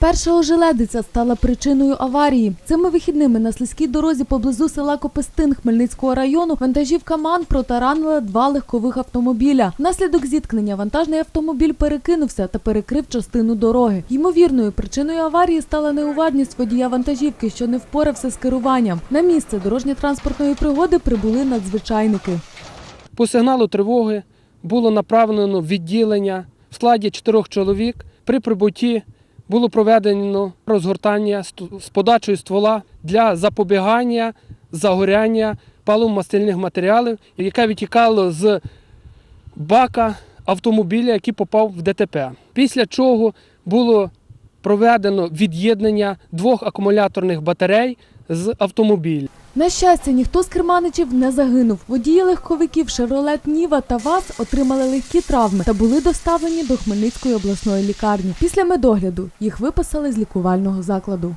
Перша ожеледиця стала причиною аварії. Цими вихідними на слизькій дорозі поблизу села Копистин Хмельницького району вантажівка МАН протаранила два легкових автомобіля. Внаслідок зіткнення вантажний автомобіль перекинувся та перекрив частину дороги. Ймовірною причиною аварії стала неуважність водія вантажівки, що не впорався з керуванням. На місце дорожньо-транспортної пригоди прибули надзвичайники. По сигналу тривоги було направлено відділення в складі чотирьох чоловік. При прибутті було проведено розгортання з подачою ствола для запобігання загоряння паливно-мастильних матеріалів, яке витікало з бака автомобіля, який попав в ДТП. Після чого було проведено від'єднання двох акумуляторних батарей з автомобіля. На щастя, ніхто з керманичів не загинув. Водії легковиків Шевролет Ніва та ВАЗ отримали легкі травми та були доставлені до Хмельницької обласної лікарні. Після медогляду їх виписали з лікувального закладу.